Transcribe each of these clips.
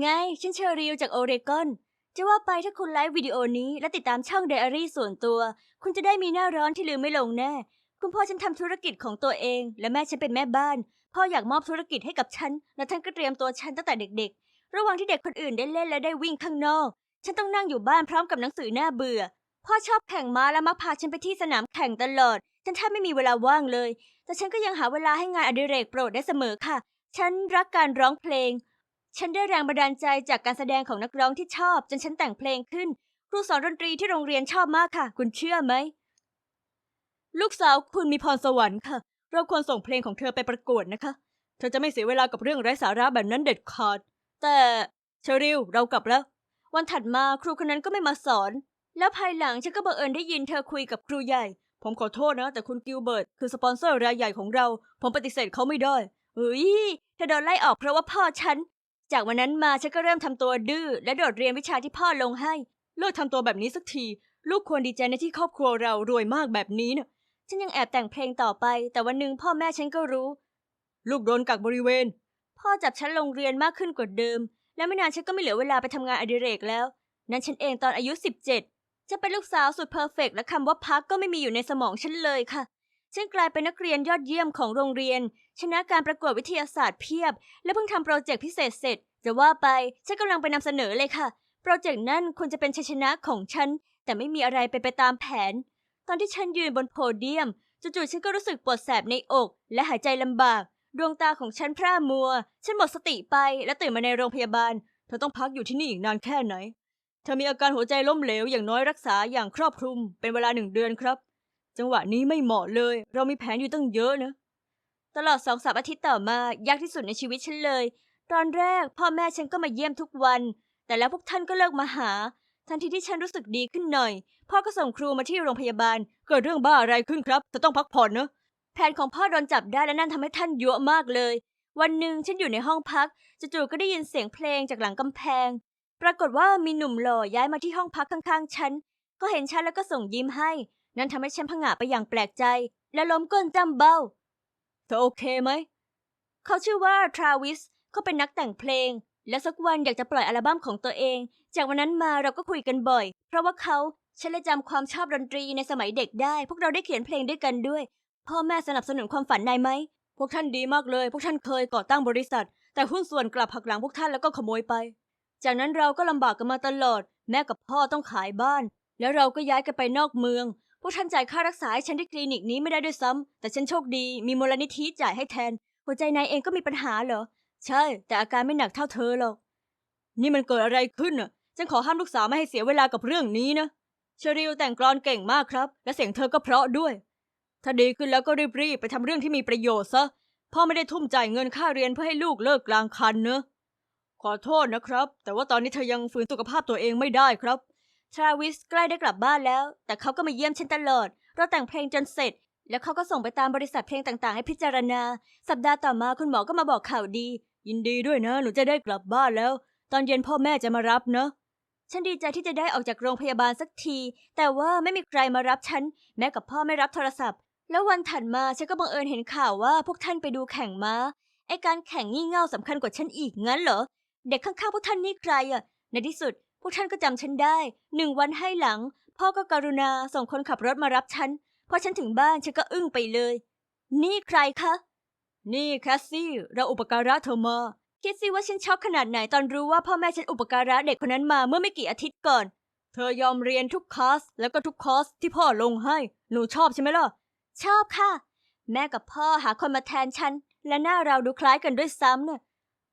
ไง ฉันเชอริวจากโอเรกอน จะว่าไปถ้าคุณไลฟ์วิดีโอนี้ และติดตามช่องไดอารี่ส่วนตัว คุณจะได้มีหน้าร้อนที่ลืมไม่ลงแน่ คุณพ่อฉันทำธุรกิจของตัวเอง และแม่ฉันเป็นแม่บ้าน พ่ออยากมอบธุรกิจให้กับฉัน และท่านก็เตรียมตัวฉันตั้งแต่เด็กๆ ระหว่างที่เด็กคนอื่นได้เล่นและได้วิ่งข้างนอก ฉันต้องนั่งอยู่บ้านพร้อมกับหนังสือหน้าเบื่อ พ่อชอบแข่งม้าและมักพาฉันไปที่สนามแข่งตลอด ฉันแทบไม่มีเวลาว่างเลย แต่ฉันก็ยังหาเวลาให้งานอดิเรกโปรดได้เสมอค่ะ ฉันรักการร้องเพลง ฉันได้แรงบันดาลใจจากการแสดงของนักร้องที่ชอบ จนฉันแต่งเพลงขึ้น ครูสอนดนตรีที่โรงเรียนชอบมากค่ะ คุณเชื่อไหม ลูกสาวคุณมีพรสวรรค์ค่ะ เราควรส่งเพลงของเธอไปประกวดนะคะ เธอจะไม่เสียเวลากับเรื่องไร้สาระแบบนั้นเด็ดขาด แต่เชอริลเรากลับแล้ว วันถัดมาครูคนนั้นก็ไม่มาสอน แล้วภายหลังฉันก็บังเอิญได้ยินเธอคุยกับครูใหญ่ ผมขอโทษนะ แต่คุณกิลเบิร์ตคือสปอนเซอร์รายใหญ่ของเรา ผมปฏิเสธเขาไม่ได้เฮ้ยเธอโดนไล่ออกเพราะว่าพ่อฉัน จากวันนั้นมาฉันก็เริ่มทำตัวดื้อและโดดเรียนวิชาที่พ่อลงให้ เลิกทำตัวแบบนี้สักที ลูกควรดีใจในที่ครอบครัวเรารวยมากแบบนี้นะฉันยังแอบแต่งเพลงต่อไป แต่วันหนึ่งพ่อแม่ฉันก็รู้ ลูกโดนกักบริเวณ พ่อจับฉันลงเรียนมากขึ้นกว่าเดิม และไม่นานฉันก็ไม่เหลือเวลาไปทำงานอดิเรกแล้ว นั่นฉันเองตอนอายุ 17จะเป็นลูกสาวสุดเพอร์เฟกต์และคำว่าพักก็ไม่มีอยู่ในสมองฉันเลยค่ะ ฉันกลายเป็นนักเรียนยอดเยี่ยมของโรงเรียน ชนะการประกวดวิทยาศาสตร์เพียบ และเพิ่งทำโปรเจกต์พิเศษเสร็จ จะว่าไปฉันกำลังไปนำเสนอเลยค่ะ โปรเจกต์นั่นควรจะเป็นชัยชนะของฉัน แต่ไม่มีอะไรไปนไปตามแผน ตอนที่ฉันยืนบนโพเดียมจู่ๆฉันก็รู้สึกปวดแสบในอก และหายใจลำบาก ดวงตาของฉันพร่ามัว ฉันหมดสติไปและตื่นมาในโรงพยาบาล เธอต้องพักอยู่ที่นี่อีกนานแค่ไหน เธอมีอาการหัวใจล้มเหลวอย่างน้อยรักษาอย่างครอบคลุมเป็นเวลาหนึ่งเดือนครับ จังหวะนี้ไม่เหมาะเลย เรามีแผนอยู่ตั้งเยอะนะ ตลอดสองสามอาทิตย์ต่อมายากที่สุดในชีวิตฉันเลย ตอนแรกพ่อแม่ฉันก็มาเยี่ยมทุกวัน แต่แล้วพวกท่านก็เลิกมาหา ทันทีที่ฉันรู้สึกดีขึ้นหน่อย พ่อก็ส่งครูมาที่โรงพยาบาล เกิดเรื่องบ้าอะไรขึ้นครับเธอต้องพักผ่อนเนอะแผนของพ่อโดนจับได้และนั่นทำให้ท่านยั่วมากเลย วันหนึ่งฉันอยู่ในห้องพักจู่ๆก็ได้ยินเสียงเพลงจากหลังกำแพง ปรากฏว่ามีหนุ่มหล่อย้ายมาที่ห้องพักข้างๆฉันเขาเห็นฉันแล้วก็ส่งยิ้มให้ นั่นทำให้ฉันผงะไปอย่างแปลกใจ และล้มก้นจำเบ้า เธอโอเคไหม เขาชื่อว่าทราวิสเขาเป็นนักแต่งเพลง และสักวันอยากจะปล่อยอัลบั้มของตัวเอง จากวันนั้นมาเราก็คุยกันบ่อย เพราะว่าเขาฉันเลยจำความชอบดนตรีในสมัยเด็กได้ พวกเราได้เขียนเพลงด้วยกันด้วย พ่อแม่สนับสนุนความฝันนายไหม พวกท่านดีมากเลย พวกท่านเคยก่อตั้งบริษัท แต่หุ้นส่วนกลับหักหลังพวกท่านแล้วก็ขโมยไป จากนั้นเราก็ลำบากกันมาตลอด แม่กับพ่อต้องขายบ้าน แล้วเราก็ย้ายกันไปนอกเมือง พวกท่านจ่ายค่ารักษาให้ฉันที่คลินิกนี้ไม่ได้ด้วยซ้ำแต่ฉันโชคดีมีมูลนิธิจ่ายให้แทน หัวใจนายเองก็มีปัญหาเหรอ ใช่ แต่อาการไม่หนักเท่าเธอหรอก นี่มันเกิดอะไรขึ้นน่ะ ฉันขอห้ามลูกสาวไม่ให้เสียเวลากับเรื่องนี้นะเชอริลแต่งกลอนเก่งมากครับ และเสียงเธอก็เพราะด้วย ถ้าดีขึ้นแล้วก็รีบๆไปทำเรื่องที่มีประโยชน์ซะ พ่อไม่ได้ทุ่มจ่ายเงินค่าเรียนเพื่อให้ลูกเลิกกลางคันเนอะขอโทษนะครับ แต่ว่าตอนนี้เธอยังฝืนสุขภาพตัวเองไม่ได้ครับ ทราวิสใกล้ได้กลับบ้านแล้ว แต่เขาก็มาเยี่ยมฉันตลอด เราแต่งเพลงจนเสร็จ แล้วเขาก็ส่งไปตามบริษัทเพลงต่างๆ ให้พิจารณา สัปดาห์ต่อมาคุณหมอก็มาบอกข่าวดี ยินดีด้วยนะ หนูจะได้กลับบ้านแล้ว ตอนเย็นพ่อแม่จะมารับเนอะฉันดีใจที่จะได้ออกจากโรงพยาบาลสักที แต่ว่าไม่มีใครมารับฉัน แม่กับพ่อไม่รับโทรศัพท์ แล้ววันถัดมาฉันก็บังเอิญเห็นข่าวว่าพวกท่านไปดูแข่งม้า ไอการแข่งงี่เง่าสำคัญกว่าฉันอีกงั้นเหรอ เด็กข้างๆพวกท่านนี่ใครอะในที่สุด พวกท่านก็จำฉันได้ หนึ่งวันให้หลัง พ่อก็กรุณาส่งคนขับรถมารับฉัน พอฉันถึงบ้านฉันก็อึ้งไปเลย นี่ใครคะ นี่แคสซี่ เราอุปการะเธอมาคิดสิว่าฉันช็อกขนาดไหนตอนรู้ว่าพ่อแม่ฉันอุปการะเด็กคนนั้นมาเมื่อไม่กี่อาทิตย์ก่อน เธอยอมเรียนทุกคลาสแล้วก็ทุกคอร์สที่พ่อลงให้ หนูชอบใช่ไหมล่ะ ชอบค่ะ แม่กับพ่อหาคนมาแทนฉัน และหน้าเราดูคล้ายกันด้วยซ้ำน่ะ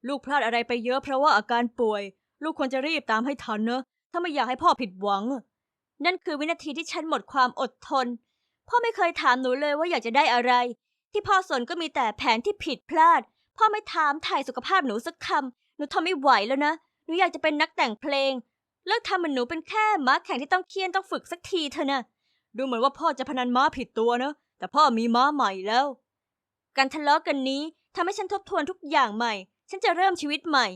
ลูกพลาดอะไรไปเยอะเพราะว่าอาการป่วย ลูกควรจะรีบตามให้ทันเนอะถ้าไม่อยากให้พ่อผิดหวัง นั่นคือวินาทีที่ฉันหมดความอดทน พ่อไม่เคยถามหนูเลยว่าอยากจะได้อะไร ที่พ่อสนก็มีแต่แผนที่ผิดพลาด พ่อไม่ถามถ่ายสุขภาพหนูสักคำหนูทนไม่ไหวแล้วนะหนูอยากจะเป็นนักแต่งเพลง เลิกทำเหมือนหนูเป็นแค่ม้าแข่งที่ต้องเคียนต้องฝึกสักทีเถอะนะดูเหมือนว่าพ่อจะพนันม้าผิดตัวนะแต่พ่อมีม้าใหม่แล้ว การทะเลาะกันนี้ทำให้ฉันทบทวนทุกอย่างใหม่ ฉันจะเริ่มชีวิตใหม่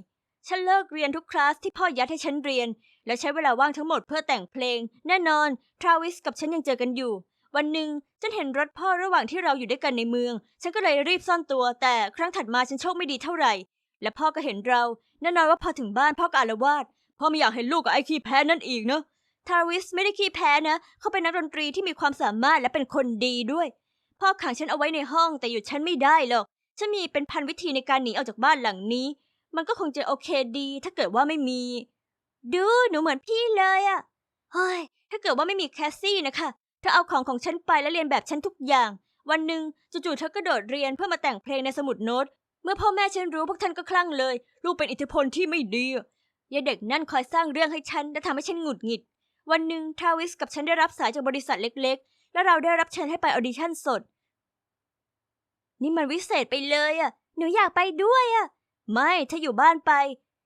ฉันเลิกเรียนทุกคลาสที่พ่อยัดให้ฉันเรียน และใช้เวลาว่างทั้งหมดเพื่อแต่งเพลง แน่นอน ทราวิสกับฉันยังเจอกันอยู่ วันหนึ่งฉันเห็นรถพ่อระหว่างที่เราอยู่ด้วยกันในเมือง ฉันก็เลยรีบซ่อนตัว แต่ครั้งถัดมาฉันโชคไม่ดีเท่าไหร่ และพ่อก็เห็นเรา แน่นอนว่าพอถึงบ้านพ่อก็อาละวาดพ่อไม่อยากเห็นลูกกับไอ้ขี้แพ้นั่นอีกเนอะทาวิสไม่ได้ขี้แพ้นะ เขาเป็นนักดนตรีที่มีความสามารถและเป็นคนดีด้วย พ่อขังฉันเอาไว้ในห้องแต่หยุดฉันไม่ได้หรอก ฉันมีเป็นพันวิธีในการหนีออกจากบ้านหลังนี้ มันก็คงจะโอเคดี ถ้าเกิดว่าไม่มี ดูหนูเหมือนพี่เลยอะเฮ้ยถ้าเกิดว่าไม่มีแคสซี่นะคะเธอเอาของของฉันไปแล้วเรียนแบบฉันทุกอย่าง วันหนึ่งจู่ๆเธอก็โดดเรียนเพื่อมาแต่งเพลงในสมุดโน้ต เมื่อพ่อแม่ฉันรู้พวกท่านก็คลั่งเลย ลูกเป็นอิทธิพลที่ไม่ดีอะยายเด็กนั่นคอยสร้างเรื่องให้ฉันและทำให้ฉันหงุดหงิด วันหนึ่งทราวิสกับฉันได้รับสายจากบริษัทเล็ก ๆ และเราได้รับเชิญให้ไปออดิชั่นสด นี่มันวิเศษไปเลยอะ หนูอยากไปด้วยอะ ไม่ถ้าอยู่บ้านไป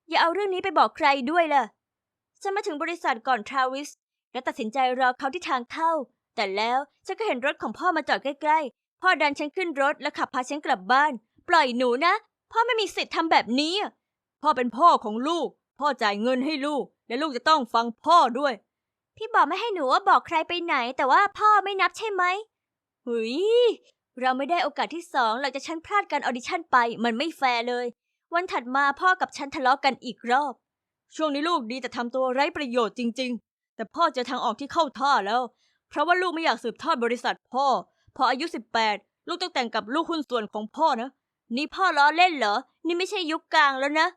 อย่าเอาเรื่องนี้ไปบอกใครด้วยล่ะฉันมาถึงบริษัทก่อนทราวิส และตัดสินใจรอเขาที่ทางเข้า แต่แล้วฉันก็เห็นรถของพ่อมาจอดใกล้ๆ พ่อดันฉันขึ้นรถและขับพาฉันกลับบ้าน ปล่อยหนูนะ พ่อไม่มีสิทธิ์ทำแบบนี้อะพ่อเป็นพ่อของลูก พ่อจ่ายเงินให้ลูก และลูกจะต้องฟังพ่อด้วย พี่บอกไม่ให้หนูว่าบอกใครไปไหน แต่ว่าพ่อไม่นับใช่ไหมหุยเราไม่ได้โอกาสที่สองหลังจากฉันพลาดการออดิชั่นไป มันไม่แฟร์เลย วันถัดมาพ่อกับฉันทะเลาะกันอีกรอบ ช่วงนี้ลูกดีแต่ทำตัวไร้ประโยชน์จริง ๆ แต่พ่อเจอทางออกที่เข้าท่าแล้ว เพราะว่าลูกไม่อยากสืบทอดบริษัทพ่อ พออายุ 18 ลูกต้องแต่งกับลูกหุ้นส่วนของพ่อนะ นี่พ่อล้อเล่นเหรอ นี่ไม่ใช่ยุคกลางแล้วนะ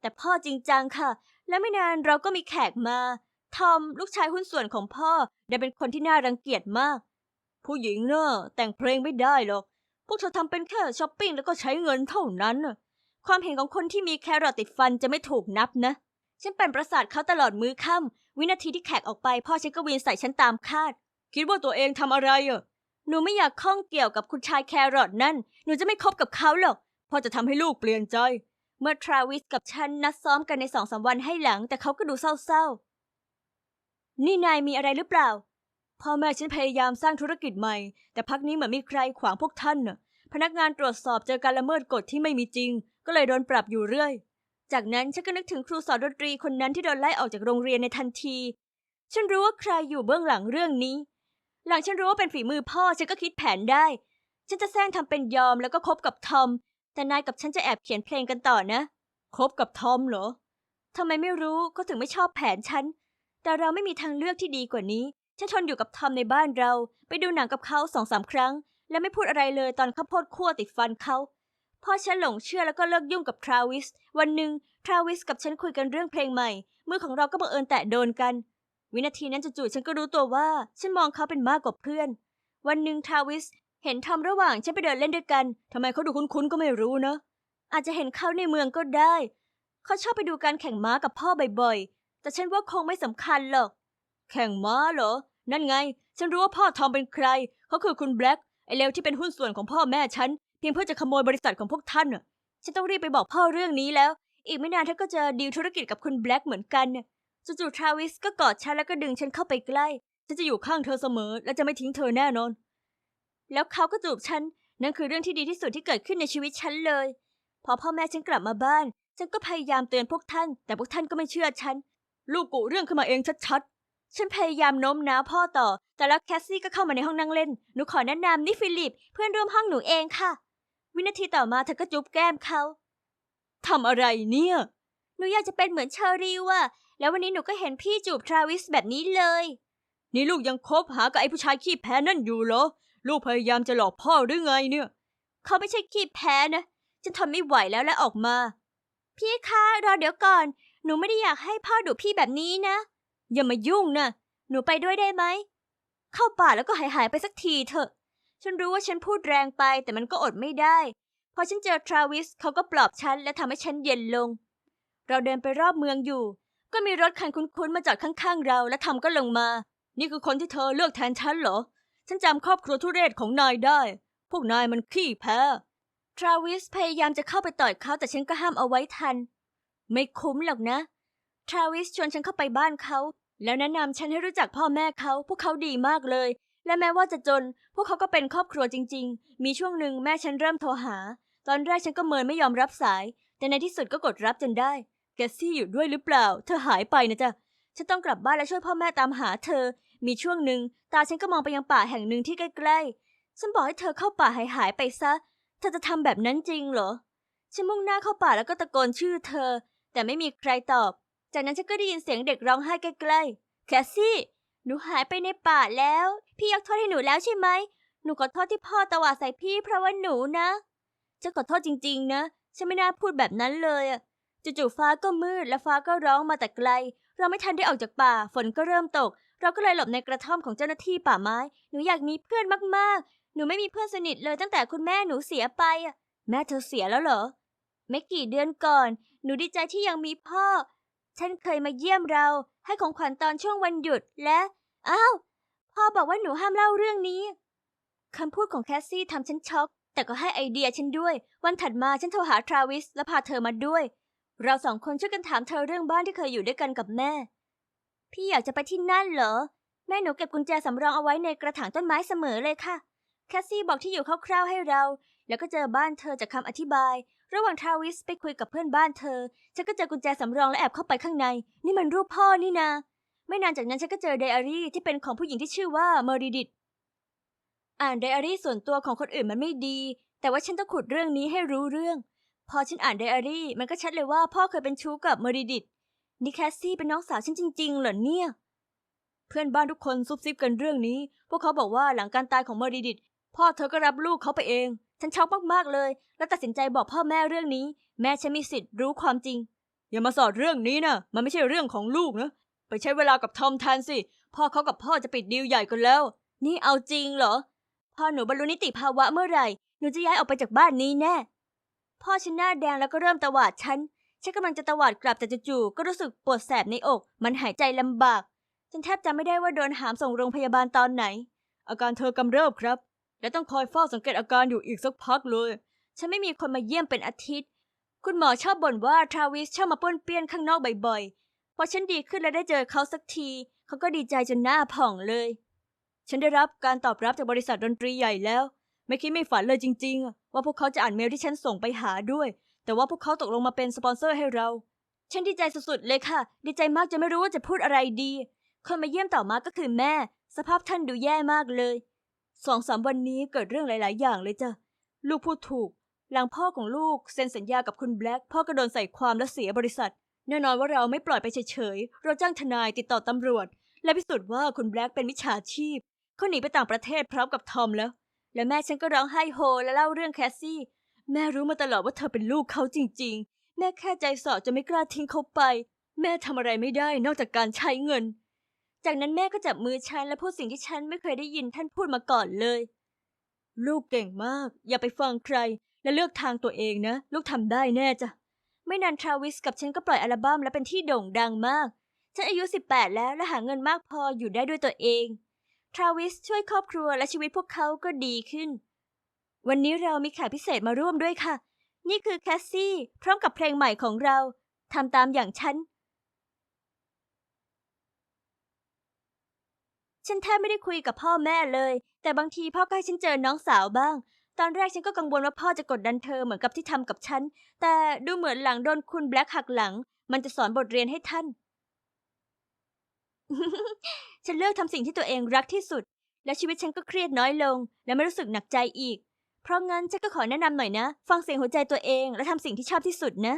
แต่พ่อจริงจังค่ะ และไม่นานเราก็มีแขกมา ทอมลูกชายหุ้นส่วนของพ่อได้เป็นคนที่น่ารังเกียจมาก ผู้หญิงเนอะแต่งเพลงไม่ได้หรอก พวกเธอทำเป็นแค่ช้อปปิ้งแล้วก็ใช้เงินเท่านั้นน่ะ ความเห็นของคนที่มีแครอทติดฟันจะไม่ถูกนับนะ ฉันเป็นประสาทเขาตลอดมื้อค่ำวินาทีที่แขกออกไปพ่อฉันก็วีนใส่ฉันตามคาด คิดว่าตัวเองทำอะไรอะหนูไม่อยากข้องเกี่ยวกับคุณชายแครอทนั่น หนูจะไม่คบกับเขาหรอกพ่อจะทำให้ลูกเปลี่ยนใจ เมื่อทราวิสกับฉันนัดซ้อมกันในสองสามวันให้หลัง แต่เขาก็ดูเศร้าๆ นี่นายมีอะไรหรือเปล่า พ่อแม่ฉันพยายามสร้างธุรกิจใหม่ แต่พักนี้เหมือนมีใครขวางพวกท่านน่ะ พนักงานตรวจสอบเจอการละเมิดกฎที่ไม่มีจริง ก็เลยโดนปรับอยู่เรื่อย จากนั้นฉันก็นึกถึงครูสอนดนตรีคนนั้นที่โดนไล่ออกจากโรงเรียนในทันที ฉันรู้ว่าใครอยู่เบื้องหลังเรื่องนี้ หลังฉันรู้ว่าเป็นฝีมือพ่อฉันก็คิดแผนได้ ฉันจะแซงทำเป็นยอมแล้วก็คบกับทอม แต่นายกับฉันจะแอบเขียนเพลงกันต่อนะ คบกับทอมเหรอทำไมไม่รู้ก็ถึงไม่ชอบแผนฉัน แต่เราไม่มีทางเลือกที่ดีกว่านี้ ฉันทนอยู่กับทอมในบ้านเรา ไปดูหนังกับเขาสองสามครั้ง และไม่พูดอะไรเลยตอนข้าวโพดคั่วติดฟันเขา พ่อฉันหลงเชื่อแล้วก็เลิกยุ่งกับทราวิส วันหนึ่งทราวิสกับฉันคุยกันเรื่องเพลงใหม่ มือของเราก็บังเอิญแตะโดนกัน วินาทีนั้นจู่ๆฉันก็รู้ตัวว่า ฉันมองเขาเป็นมากกว่าเพื่อน วันหนึ่งทราวิสเห็นทอมระหว่างฉันไปเดินเล่นด้วยกันทำไมเขาดูคุ้นๆก็ไม่รู้เนอะอาจจะเห็นเขาในเมืองก็ได้ เขาชอบไปดูการแข่งม้ากับพ่อบ่อยๆ แต่ฉันว่าคงไม่สำคัญหรอก แข่งม้าเหรอ นั่นไง ฉันรู้ว่าพ่อทอมเป็นใคร เขาคือคุณแบล็กไอเลวที่เป็นหุ้นส่วนของพ่อแม่ฉัน พียงเพื่อจะขโมยบริษัทของพวกท่านน่ะฉันต้องรีบไปบอกพ่อเรื่องนี้แล้ว อีกไม่นานเธอก็จะดีลธุรกิจกับคุณแบล็กเหมือนกันน่ะจู่ๆทราวิสก็กอดฉันแล้วก็ดึงฉันเข้าไปใกล้ ฉันจะอยู่ข้างเธอเสมอ และจะไม่ทิ้งเธอแน่นอน แล้วเขาก็จูบฉัน นั่นคือเรื่องที่ดีที่สุดที่เกิดขึ้นในชีวิตฉันเลย พอพ่อแม่ฉันกลับมาบ้าน ฉันก็พยายามเตือนพวกท่าน แต่พวกท่านก็ไม่เชื่อฉัน ลูกกุเรื่องขึ้นมาเองชัดๆ ฉันพยายามโน้มน้าวพ่อต่อ แต่แล้วแคสซี่ก็เข้ามาในห้องนั่งเล่น หนูขอแนะนำนี่ฟิลิป เพื่อนร่วมห้องหนูเองค่ะ วินาทีต่อมาเธอก็จุ๊บแก้มเขาทำอะไรเนี่ย หนูอยากจะเป็นเหมือนเชอริวอะแล้ววันนี้หนูก็เห็นพี่จูบทราวิสแบบนี้เลย นี่ลูกยังคบหากับไอ้ผู้ชายขี้แพ้นั่นอยู่เหรอ ลูกพยายามจะหลอกพ่อหรือไงเนี่ย เขาไม่ใช่ขี้แพ้นะ ฉันทนไม่ไหวแล้วและออกมา พี่คะรอเดี๋ยวก่อน หนูไม่ได้อยากให้พ่อดุพี่แบบนี้นะ อย่ามายุ่งนะ หนูไปด้วยได้ไหม เข้าป่าแล้วก็หายหายไปสักทีเถอะ ฉันรู้ว่าฉันพูดแรงไปแต่มันก็อดไม่ได้ พอฉันเจอทราวิสเขาก็ปลอบฉันและทำให้ฉันเย็นลง เราเดินไปรอบเมืองอยู่ ก็มีรถคันคุ้นๆมาจอดข้างๆเราและทำก็ลงมา นี่คือคนที่เธอเลือกแทนฉันเหรอ ฉันจำครอบครัวทุเรศของนายได้ พวกนายมันขี้แพ้ ทราวิสพยายามจะเข้าไปต่อยเขาแต่ฉันก็ห้ามเอาไว้ทัน ไม่คุ้มหรอกนะ ทราวิสชวนฉันเข้าไปบ้านเขาแล้วแนะนำฉันให้รู้จักพ่อแม่เขา พวกเขาดีมากเลย และแม้ว่าจะจน พวกเขาก็เป็นครอบครัวจริง ๆ มีช่วงหนึ่งแม่ฉันเริ่มโทรหา ตอนแรกฉันก็เมินไม่ยอมรับสาย แต่ในที่สุดก็กดรับจนได้ แกสซี่อยู่ด้วยหรือเปล่า เธอหายไปนะจ๊ะ ฉันต้องกลับบ้านและช่วยพ่อแม่ตามหาเธอ มีช่วงหนึ่งตาฉันก็มองไปยังป่าแห่งหนึ่งที่ใกล้ๆ ฉันบอกให้เธอเข้าป่าหายหายไปซะ เธอจะทำแบบนั้นจริงเหรอ ฉันมุ่งหน้าเข้าป่าแล้วก็ตะโกนชื่อเธอ แต่ไม่มีใครตอบ จากนั้นฉันก็ได้ยินเสียงเด็กร้องไห้ใกล้ๆ แคสซี่ หนูหายไปในป่าแล้ว พี่ยกโทษให้หนูแล้วใช่ไหม หนูขอโทษที่พ่อตวาดใส่พี่เพราะว่าหนูนะฉันขอโทษจริง ๆ นะ ฉันไม่น่าพูดแบบนั้นเลยอะจู่ๆฟ้าก็มืดและฟ้าก็ร้องมาแต่ไกล เราไม่ทันได้ออกจากป่า ฝนก็เริ่มตก เราก็เลยหลบในกระท่อมของเจ้าหน้าที่ป่าไม้ หนูอยากมีเพื่อนมากๆ หนูไม่มีเพื่อนสนิทเลยตั้งแต่คุณแม่หนูเสียไปอะแม่เธอเสียแล้วเหรอ ไม่กี่เดือนก่อน หนูดีใจที่ยังมีพ่อ ฉันเคยมาเยี่ยมเรา ให้ของขวัญตอนช่วงวันหยุดและ อ้าว พ่อบอกว่าหนูห้ามเล่าเรื่องนี้ คำพูดของแคสซี่ทำฉันช็อก แต่ก็ให้ไอเดียฉันด้วย วันถัดมาฉันโทรหาทราวิสและพาเธอมาด้วย เราสองคนช่วยกันถามเธอเรื่องบ้านที่เคยอยู่ด้วยกันกับแม่ พี่อยากจะไปที่นั่นเหรอ แม่หนูเก็บกุญแจสำรองเอาไว้ในกระถางต้นไม้เสมอเลยค่ะ แคสซี่บอกที่อยู่คร่าวๆให้เรา แล้วก็เจอบ้านเธอจากคำอธิบาย ระหว่างทราวิสไปคุยกับเพื่อนบ้านเธอ ฉันก็เจอกุญแจสำรองและแอบเข้าไปข้างใน นี่มันรูปพ่อนี่นา ไม่นานจากนั้นฉันก็เจอไดอารี่ที่เป็นของผู้หญิงที่ชื่อว่าเมอริดิต อ่านไดอารี่ส่วนตัวของคนอื่นมันไม่ดี แต่ว่าฉันต้องขุดเรื่องนี้ให้รู้เรื่อง พอฉันอ่านไดอารี่ มันก็ชัดเลยว่าพ่อเคยเป็นชู้กับเมอริดิตนี่แคสซี่เป็นน้องสาวฉันจริง ๆ เหรอเนี่ย เพื่อนบ้านทุกคนซุบซิบกันเรื่องนี้ พวกเขาบอกว่าหลังการตายของเมอริดิต พ่อเธอก็รับลูกเขาไปเอง ฉันช็อกมากๆเลย แล้วตัดสินใจบอกพ่อแม่เรื่องนี้ แม่ฉันมีสิทธิ์รู้ความจริง อย่ามาสอดเรื่องนี้นะมันไม่ใช่เรื่องของลูกนะ ไปใช้เวลากับทอมแทนสิ พ่อเขากับพ่อจะปิดดีลใหญ่กันแล้ว นี่เอาจริงเหรอ พ่อหนูบรรลุนิติภาวะเมื่อไหร่ หนูจะย้ายออกไปจากบ้านนี้แน่ พ่อฉันหน้าแดงแล้วก็เริ่มตวาดฉัน ฉันกำลังจะตวาดกลับแต่จู่ๆก็รู้สึกปวดแสบในอก มันหายใจลำบาก ฉันแทบจำไม่ได้ว่าโดนหามส่งโรงพยาบาลตอนไหน อาการเธอกำเริบครับ และต้องคอยเฝ้าสังเกตอาการอยู่อีกสักพักเลย ฉันไม่มีคนมาเยี่ยมเป็นอาทิตย์ คุณหมอชอบบ่นว่าทราวิสชอบมาป้วนเปี้ยนข้างนอกบ่อยๆ พอฉันดีขึ้นและได้เจอเขาสักที เขาก็ดีใจจนหน้าผ่องเลย ฉันได้รับการตอบรับจากบริษัทดนตรีใหญ่แล้ว ไม่คิดไม่ฝันเลยจริง ๆ ว่าพวกเขาจะอ่านเมลที่ฉันส่งไปหาด้วย แต่ว่าพวกเขาตกลงมาเป็นสปอนเซอร์ให้เรา ฉันดีใจสุดๆเลยค่ะ ดีใจมากจนไม่รู้ว่าจะพูดอะไรดี คนมาเยี่ยมต่อมาก็คือแม่ สภาพท่านดูแย่มากเลยสองสามวันนี้เกิดเรื่องหลาย ๆ อย่างเลยจ้ะลูกพูดถูกหลังพ่อของลูกเซ็นสัญญากับคุณแบล็กพ่อก็โดนใส่ความและเสียบริษัท แน่นอนว่าเราไม่ปล่อยไปเฉยๆ เราจ้างทนายติดต่อตำรวจ และพิสูจน์ว่าคุณแบล็กเป็นมิจฉาชีพ เขาหนีไปต่างประเทศพร้อมกับทอมแล้ว และแม่ฉันก็ร้องไห้โฮ และเล่าเรื่องแคสซี่ แม่รู้มาตลอดว่าเธอเป็นลูกเขาจริง ๆ แม่แค่ใจสอจะไม่กล้าทิ้งเขาไป แม่ทำอะไรไม่ได้นอกจากการใช้เงิน จากนั้นแม่ก็จับมือฉันและพูดสิ่งที่ฉันไม่เคยได้ยินท่านพูดมาก่อนเลย ลูกเก่งมาก อย่าไปฟังใคร และเลือกทางตัวเองนะ ลูกทำได้แน่จ้ะ ไม่นานทราวิสกับฉันก็ปล่อยอัลบั้มและเป็นที่โด่งดังมาก ฉันอายุ 18 แล้วและหาเงินมากพออยู่ได้ด้วยตัวเอง ทราวิสช่วยครอบครัวและชีวิตพวกเขาก็ดีขึ้น วันนี้เรามีแขกพิเศษมาร่วมด้วยค่ะ นี่คือแคสซี่ พร้อมกับเพลงใหม่ของเราทำตามอย่างฉัน ฉันแทบไม่ได้คุยกับพ่อแม่เลย แต่บางทีพ่อก็ให้ฉันเจอน้องสาวบ้าง ตอนแรกฉันก็กังวลว่าพ่อจะกดดันเธอเหมือนกับที่ทำกับฉัน แต่ดูเหมือนหลังโดนคุณแบล็กหักหลัง มันจะสอนบทเรียนให้ท่าน ฉันเลือกทำสิ่งที่ตัวเองรักที่สุด และชีวิตฉันก็เครียดน้อยลง และไม่รู้สึกหนักใจอีก เพราะงั้นฉันก็ขอแนะนำหน่อยนะ ฟังเสียงหัวใจตัวเองและทำสิ่งที่ชอบที่สุดนะ